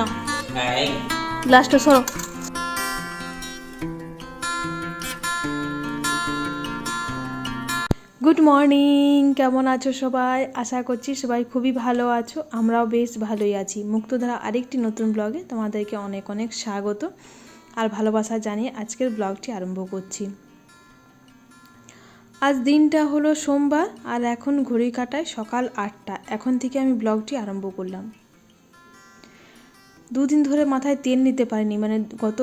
না গ্লাসটা সরো। গুড মর্নিং কেমন আছো সবাই? আশা করছি সবাই খুবই ভালো আছো আমরাও বেশ ভালোই আছি। মুক্তধারা আরেকটি নতুন ব্লগে তোমাদেরকে অনেক অনেক স্বাগত আর ভালোবাসা জানিয়ে আজকের ব্লগটি আরম্ভ করছি। আজ দিনটা হলো সোমবার আর এখন ঘড়ি কাটায় সকাল আটটা। এখন থেকে আমি ব্লগটি আরম্ভ করলাম। দুদিন ধরে মাথায় তেল নিতে পারিনি। মানে গত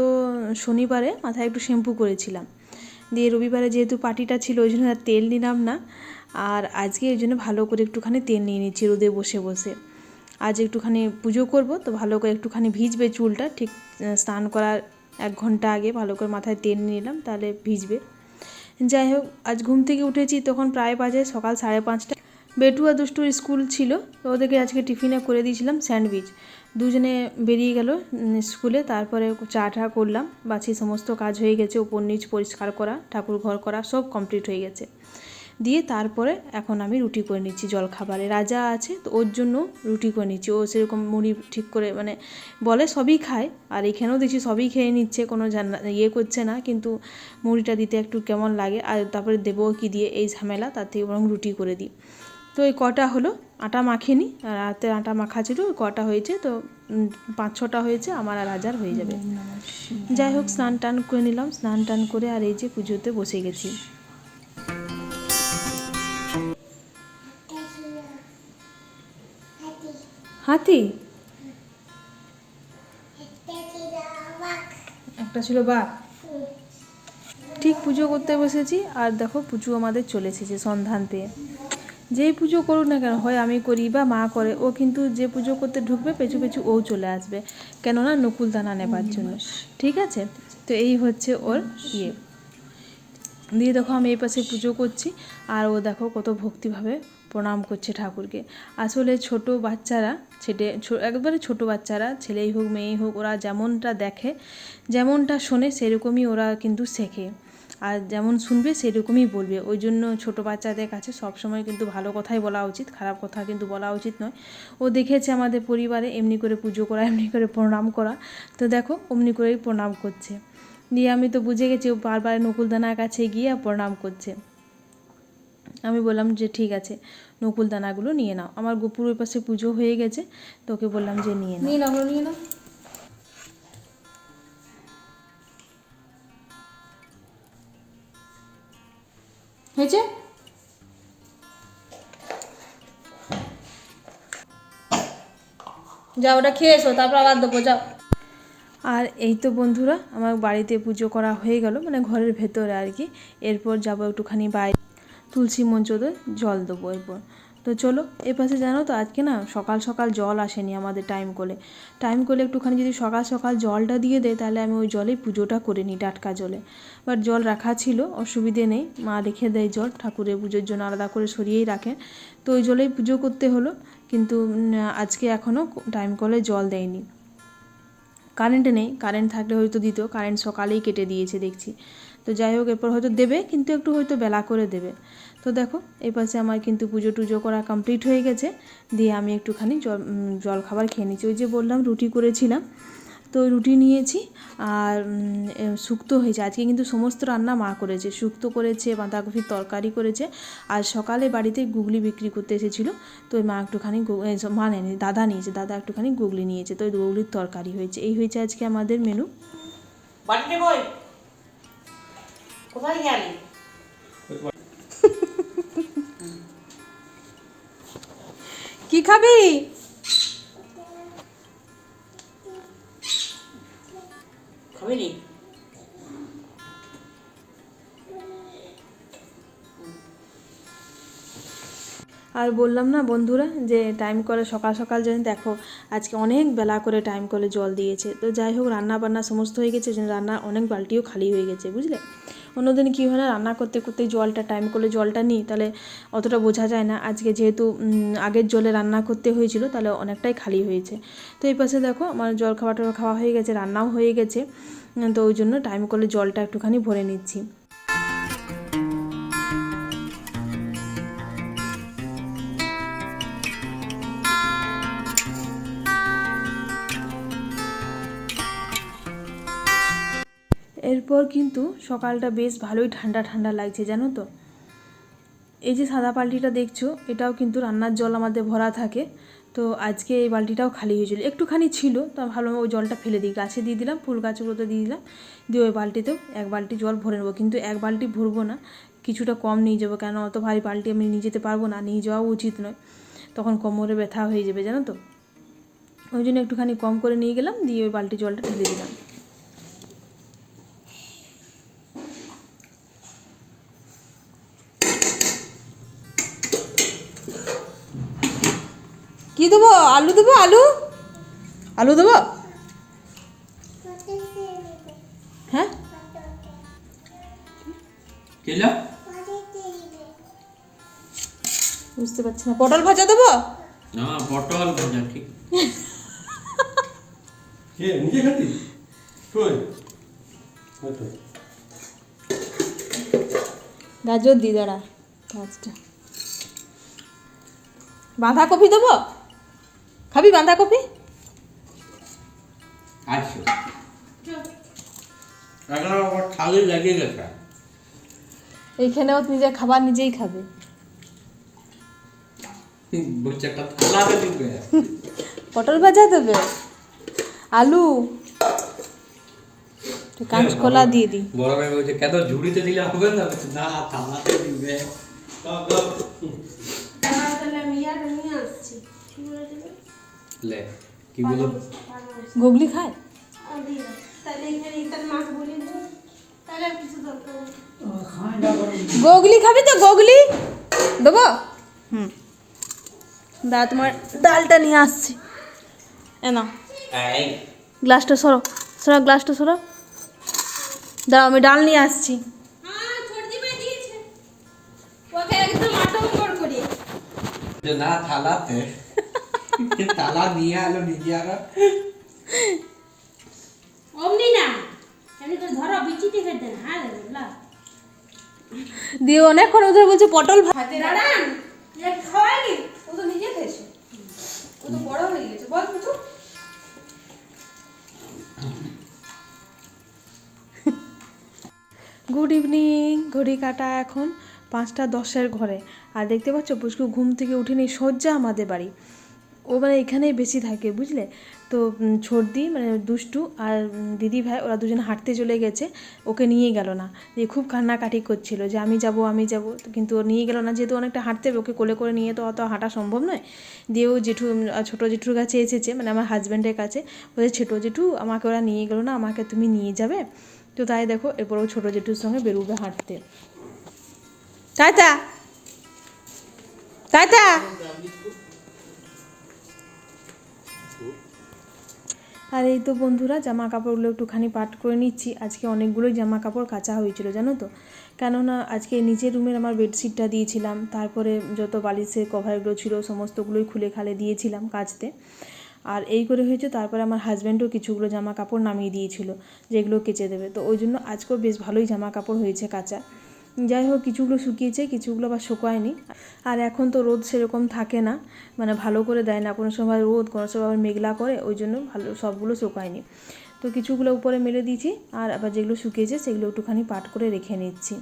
শনিবারে মাথায় একটু শ্যাম্পু করেছিলাম। দিয়ে রবিবারে যেহেতু পার্টিটা ছিল, ওই জন্য আর তেল নিলাম না। আর আজকে ওই জন্য ভালো করে একটুখানি তেল নিয়ে নিচ্ছি, রোদে বসে বসে। আজ একটুখানি পুজো করব, তো ভালো করে একটুখানি ভিজবে চুলটা। ঠিক স্নান করার এক ঘণ্টা আগে ভালো করে মাথায় তেল নিলাম, তাহলে ভিজবে। যাই হোক, আজ ঘুম থেকে উঠেছি, তখন প্রায় বাজে সকাল সাড়ে পাঁচটা। বেটু আর দুষ্টুর স্কুল ছিল, তো ওদেরকে আজকে টিফিনে করে দিয়েছিলাম স্যান্ডউইচ। দুজনে বেরিয়ে গেল স্কুলে, তারপরে চা টা করলাম বাকি সমস্ত কাজ হয়ে গেছে, উপর নিচ পরিষ্কার করা, ঠাকুর ঘর করা, সব কমপ্লিট হয়ে গেছে। দিয়ে তারপরে এখন আমি রুটি করে নিচ্ছি জলখাবারে। রাজা আছে, তো ওর জন্য রুটি করে নিচ্ছি। ও সেরকম মুড়ি ঠিক করে মানে বলে সবই খায়, আর এখানেও দেখছি সবই খেয়ে নিচ্ছে, কোনো ইয়ে করছে না, কিন্তু মুড়িটা দিতে একটু কেমন লাগে, আর তারপরে দেবো কি দিয়ে, এই ঝামেলা, তার থেকে বরং রুটি করে দিই। তো এই কটা হলো আটা মাখিনি আর রাতে আটা মাখা ছিল ওই কটা হয়েছে তো পাঁচ ছটা হয়েছে আমার আর হাজার হয়ে যাবে। যাই হোক স্নান টান করে নিলাম স্নান টান করে আর এই যে পুজোতে বসে গেছি। হাতি? একটা ছিল বাঘ। ঠিক পুজো করতে বসেছি আর দেখো পুজো আমাদের চলে এসেছে সন্ধান পেয়ে। যেই পুজো করুক না কেন হয় আমি করি বা মা করে ও কিন্তু যে পুজো করতে ঢুকবে পেছু পেছু ও চলে আসবে। কেননা নকুল দানা নেবার জন্য। ঠিক আছে? তো এই হচ্ছে ওর ইয়ে। দিয়ে দেখো আমি এই পাশে পুজো করছি আর ও দেখো কত ভক্তিভাবে প্রণাম করছে ঠাকুরকে। আসলে ছোট বাচ্চারা ছেটে ছো- একবারে ছোট বাচ্চারা ছেলেই হোক মেয়েই হোক ওরা যেমনটা দেখে যেমনটা শোনে সেরকমই ওরা কিন্তু শেখে। আর যেমন শুনবে সেরকমই বলবে। ওই জন্য ছোটো বাচ্চাদের কাছে সবসময় কিন্তু ভালো কথাই বলা উচিত, খারাপ কথা কিন্তু বলা উচিত নয়। ও দেখেছে আমাদের পরিবারে এমনি করে পুজো করা, এমনি করে প্রণাম করা। তো দেখো, অমনি করেই প্রণাম করছে। দিয়ে আমি তো বুঝে গেছি, ও বারবার নকুলদানার কাছে গিয়ে প্রণাম করছে। আমি বললাম যে ঠিক আছে, নকুলদানাগুলো নিয়ে নাও। আমার গোপুরের পাশে পুজো হয়ে গেছে তো ওকে বললাম যে নিয়ে নাও। নিয়ে নাও নিয়ে নাও। হয়েছে? যাও, ওটা খেয়ে এসো, তারপর আবার দেবো, যাও। আর এই তো বন্ধুরা, আমার বাড়িতে পুজো করা হয়ে গেল মানে ঘরের ভেতরে আর কি। এরপর যাব একটুখানি বাইরে, তুলসী মঞ্চতে জল দেবো এরপর। তো চলো, এ পাশে জানো তো আজকে না সকাল সকাল জল আসেনি আমাদের টাইম কলে। টাইম কলে একটুখানি যদি সকাল সকাল জলটা দিয়ে দেয়, তাহলে আমি ওই জলেই পুজোটা করে নিই টাটকা জলে। বাট জল রাখা ছিল, অসুবিধে নেই, মা রেখে দেয় জল, ঠাকুরের পুজোর জন্য আলাদা করে সরিয়েই রাখে। তো ওই জলেই পুজো করতে হলো, কিন্তু আজকে এখনও টাইম কলে জল দেয়নি। কারেন্ট নেই কারেন্ট থাকলে হয়তো দিত কারেন্ট সকালেই কেটে দিয়েছে দেখছি। তো যাই হোক, এরপর হয়তো দেবে, কিন্তু একটু হয়তো বেলা করে দেবে। তো দেখো, এই পাশে আমার কিন্তু পুজো টুজো করা কমপ্লিট হয়ে গেছে। দিয়ে আমি একটুখানি জল খাবার খেয়ে নিচ্ছি। ওই যে বললাম, রুটি করেছিলাম। তো রুটি নিয়েছি আর শুক্তো হয়েছে। আজকে কিন্তু সমস্ত রান্না মা করেছে। শুক্তো করেছে, বাঁধাকপির তরকারি করেছে আর সকালে বাড়িতে গুগলি বিক্রি করতে এসেছিল। তো মা একটুখানি মা নেয়নি, দাদা নিয়েছে। দাদা একটুখানি গুগলি নিয়েছে। তো ওই গুগলির তরকারি হয়েছে। এই হয়েছে আজকে আমাদের মেনু কই কোথায় গেলি? কি খাবি? খাবি নি আর বললাম না বন্ধুরা যে টাইম করে সকাল সকাল যেন দেখো আজকে অনেক বেলা করে টাইম করে জল দিয়েছে। তো যাই হোক রান্না বান্না সমস্ত হয়ে গেছে যে রান্না অনেক বালতিও খালি হয়ে গেছে বুঝলে? অন্যদিন কী হয় না, রান্না করতে করতে জলটা টাইম করে জলটা নিই, তাহলে অতটা বোঝা যায় না। আজকে যেহেতু আগের জলে রান্না করতে হয়েছিল, তাহলে অনেকটাই খালি হয়েছে। তো এই পাশে দেখো, আমার জল টাওয়া খাওয়া হয়ে গেছে, রান্নাও হয়ে গেছে। তো ওই জন্য টাইম করলে জলটা একটুখানি ভরে নিচ্ছি। এরপর কিন্তু সকালটা বেশ ভালোই ঠান্ডা ঠান্ডা লাগছে, জানো তো। এই যে সাদা বালতিটা দেখছ, এটাও কিন্তু রান্নার জল আমাদের ভরা থাকে। তো আজকে এই বালতিটাও খালি হয়েছিল। একটুখানি ছিল, তো ভালো ওই জলটা ফেলে দিই। গাছে দিয়ে দিলাম, ফুল গাছগুলোতে দিয়ে দিলাম, দিয়ে ওই বালতিতেও এক বালতি জল ভরে নেব। কিন্তু এক বালতি ভরবো না, কিছুটা কম নিয়ে যাব, কেন অত ভারী বালতি আমি নিয়ে যেতে পারব না, নিয়ে যাওয়াও উচিত নয়। তখন কোমরে ব্যথা হয়ে যাবে, জানো তো। ওই জন্য একটুখানি কম করে নিয়ে গেলাম, দিয়ে ওই বালতি জলটা ঢেলে দিলাম। কি দেবো? আলু দেবো? আলু? আলু দেবো? হ্যাঁ? বুঝতে পারছি না। পটল ভাজা দেবো? না পটল ভাজা ঠিক। কে নিজে খাতি কই? গাজর দি দাঁড়া গাছটা বাঁধাকপি দেবো? খাবি বাঁধাকপি? আচ্ছা। থালি লাগিয়ে গেছে। এইখানেও নিজের খাবার নিজেই খাবে। পটল ভাজা দেবে? আলু? কাঁচকলা দিয়ে দিই বড় ভাই বলছে কেন ঝুড়িতে দিলে হবে না? না থালাতে দিবে? লে কি বলো? গুগলি খায়? গোগলি খাবি তো গোগলি? দেবো? হুম। দা তোমার ডালটা নিয়ে আসছি। এ না গ্লাসটা সরো। সরো গ্লাসটা সরো। দাঁড়াও আমি ডাল নিয়ে আসছি। না থালাতে। থালা নিয়ে আলো নিজে আর অমনি না। এমনি করে ধরো বিচিতে খেতে না। দিয়ে অনেকক্ষণ ওদের বলছে পটল ভা- দাঁড়ান খাওয়াইনি ও তো নিজে খেয়েছে। ও তো বড় হয়ে গেছে। বল কিছু গুড ইভিনিং ঘড়ি কাটা এখন পাঁচটা দশের ঘরে। আর দেখতে পাচ্ছ পুষ্কু ঘুম থেকে উঠেনি সজ্জা আমাদের বাড়ি। ও মানে এখানেই বেশি থাকে, বুঝলে? তো ছর্দি মানে দুষ্টু আর দিদি ভাই ওরা দুজন হাঁটতে চলে গেছে, ওকে নিয়ে গেল না। দিয়ে খুব কান্নাকাটি করছিল যে, আমি যাব আমি যাব। কিন্তু ও নিয়ে গেল না, যেহেতু অনেকটা হাঁটতে ওকে কোলে করে নিয়ে তো অত হাঁটা সম্ভব নয়। দিয়ে ও জেঠু ছোটো জেঠুর কাছে এসেছে মানে আমার হাজব্যান্ডের কাছে। বলছে, ছোটো জেঠু, আমাকে ওরা নিয়ে গেলো না, আমাকে তুমি নিয়ে যাবে? তো তাই দেখো, এরপর ও ছোটো জেঠুর সঙ্গে বেরোবে হাঁটতে। তাই তা? তাইতা তাইতা আর এই তো বন্ধুরা জামা কাপড়গুলো একটুখানি পাট করে নিচ্ছি। আজকে অনেকগুলোই জামা কাপড় কাচা হয়েছিল, জানো তো? কেননা আজকে নিচের রুমের আমার বেডশিটটা দিয়েছিলাম, তারপরে যত বালিশের কভারগুলো ছিল সমস্তগুলোই খুলে খালে দিয়েছিলাম কাচতে। আর এই করে হয়েছে, তারপরে আমার হাজব্যান্ডও কিছুগুলো জামা কাপড় নামিয়ে দিয়েছিল, যেগুলো কেচে দেবে। তো ওই জন্য আজকেও বেশ ভালোই জামা কাপড় হয়েছে কাচা। যাই হোক, কিছুগুলো শুকিয়েছে, কিছুগুলো আবার শুকায়নি। আর এখন তো রোদ সেরকম থাকে না মানে ভালো করে দেয় না। কোনো সময় রোদ, কোনো সময় আবার মেঘলা করে, ওই জন্য ভালো, সবগুলো শুকায়নি। তো কিছুগুলো উপরে মেলে দিয়েছি, আর আবার যেগুলো শুকিয়েছে, সেগুলো একটুখানি পাট করে রেখে নিচ্ছি।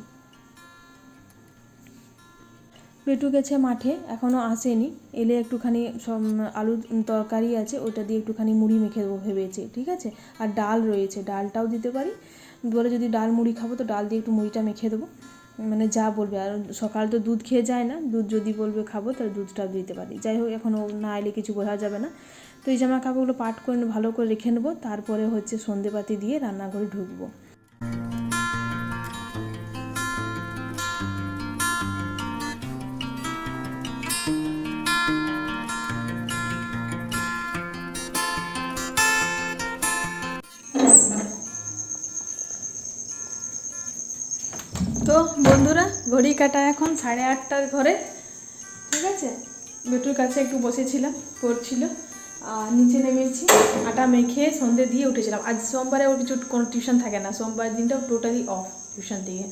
পেটু গেছে মাঠে, এখনও আসেনি। এলে একটুখানি সব আলু তরকারি আছে, ওটা দিয়ে একটুখানি মুড়ি মেখে দেবো ভেবেছি, ঠিক আছে? আর ডাল রয়েছে, ডালটাও দিতে পারি। বলে যদি ডাল মুড়ি খাব, তো ডাল দিয়ে একটু মুড়িটা মেখে দেবো। মানে যা বলবে, আর সকাল তো দুধ খেয়ে যায় না, দুধ যদি বলবে খাব, তাহলে দুধটাও দিতে পারি। যাই হোক এখনও না এলে কিছু বোঝা যাবে না। তো এই জামা কাপড়গুলো পাট করে ভালো করে রেখে নেব, তারপরে হচ্ছে সন্ধেপাতি দিয়ে রান্নাঘরে ঢুকবো। কাটা এখন সাড়ে আটটার ঘরে, ঠিক আছে? বেটুর কাছে একটু বসেছিলাম, পড়ছিল, আর নিচে নেমেছি, আটা মেখে সন্ধে দিয়ে উঠেছিলাম। আজ সোমবারে ওর কিছু কোনো টিউশন থাকে না, সোমবার দিনটা টোটালি অফ টিউশন থেকে।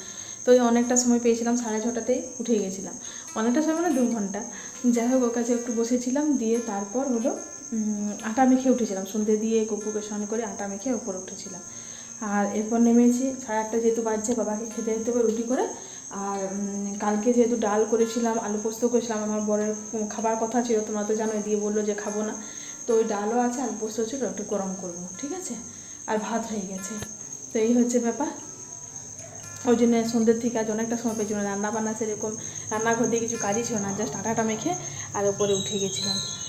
তো অনেকটা সময় পেয়েছিলাম, সাড়ে ছটাতেই উঠে গেছিলাম। অনেকটা সময় মানে দু ঘণ্টা। যাই হোক, ওর কাছে একটু বসেছিলাম, দিয়ে তারপর হলো আটা মেখে উঠেছিলাম। সন্ধে দিয়ে গপুকে স্নান করে আটা মেখে ওপরে উঠেছিলাম। আর এরপর নেমেছি, সাড়ে আটটা যেহেতু বাজছে, বাবাকে খেতে হবে রুটি করে। আর কালকে যেহেতু ডাল করেছিলাম, আলু পোস্ত করেছিলাম, আমার বরের খাবার কথা ছিল, তোমরা তো জানো দিয়ে বলল যে খাব না। তো ওই ডালও আছে, আলু পোস্ত ছিল, একটু গরম করব, ঠিক আছে? আর ভাত হয়ে গেছে। তো এই হচ্ছে ব্যাপার। ওই জন্য সন্ধ্যের থেকে আজ অনেকটা সময় পেয়েছিল রান্না বান্না সেরকম, রান্নাঘর দিয়ে কিছু কাজই ছিল না জাস্ট আটাটা মেখে আর ওপরে উঠে গেছিলাম।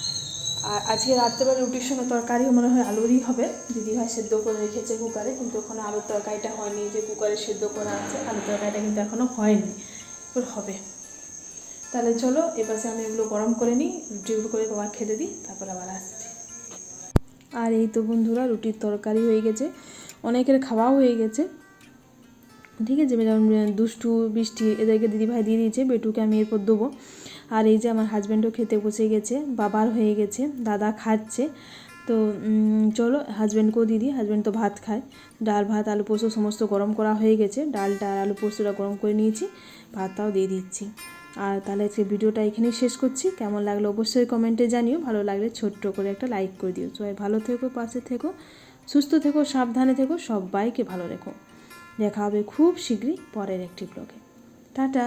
আর আজকে রাত্রেবেলা রুটির সঙ্গে তরকারিও মনে হয় আলুরই হবে। দিদি ভাই সেদ্ধ করে রেখেছে কুকারে, কিন্তু ওখানে আলুর তরকারিটা হয়নি। যে কুকারে সেদ্ধ করা আছে, আলুর তরকারিটা কিন্তু এখনও হয়নি। এবার হবে। তাহলে চলো, এপাশে আমি এগুলো গরম করে নিই রুটিগুলো করে বাবা খেতে দিই, তারপর আবার আসছি। আর এই তো বন্ধুরা, রুটির তরকারি হয়ে গেছে। অনেকের খাওয়াও হয়ে গেছে। ঠিক আছে যেমন দুষ্টু বৃষ্টি এদেরকে দিদিভাই দিয়ে দিয়েছে, বেটুকে আমি এরপর দেবো। আর এই যে আমার হাজব্যান্ডও খেতে বসে গেছে, বাবার হয়ে গেছে, দাদা খাচ্ছে। তো চলো হাজব্যান্ডকেও দিয়ে দিই হাজব্যান্ড তো ভাত খায়। ডাল, ভাত, আলু পোস্ত সমস্ত গরম করা হয়ে গেছে। ডালটা আর আলু পোস্তটা গরম করে নিয়েছি, ভাতটাও দিয়ে দিচ্ছি। আর তাহলে আজকে ভিডিওটা এখানেই শেষ করছি। কেমন লাগল অবশ্যই কমেন্টে জানিও। ভালো লাগলে ছোট্ট করে একটা লাইক করে দিও। সবাই ভালো থেকো, পাশে থেকো, সুস্থ থেকো, সাবধানে থেকো, সবাইকে ভালো রেখো। দেখা হবে খুব শীঘ্রই পরের একটি ব্লগে টাটা!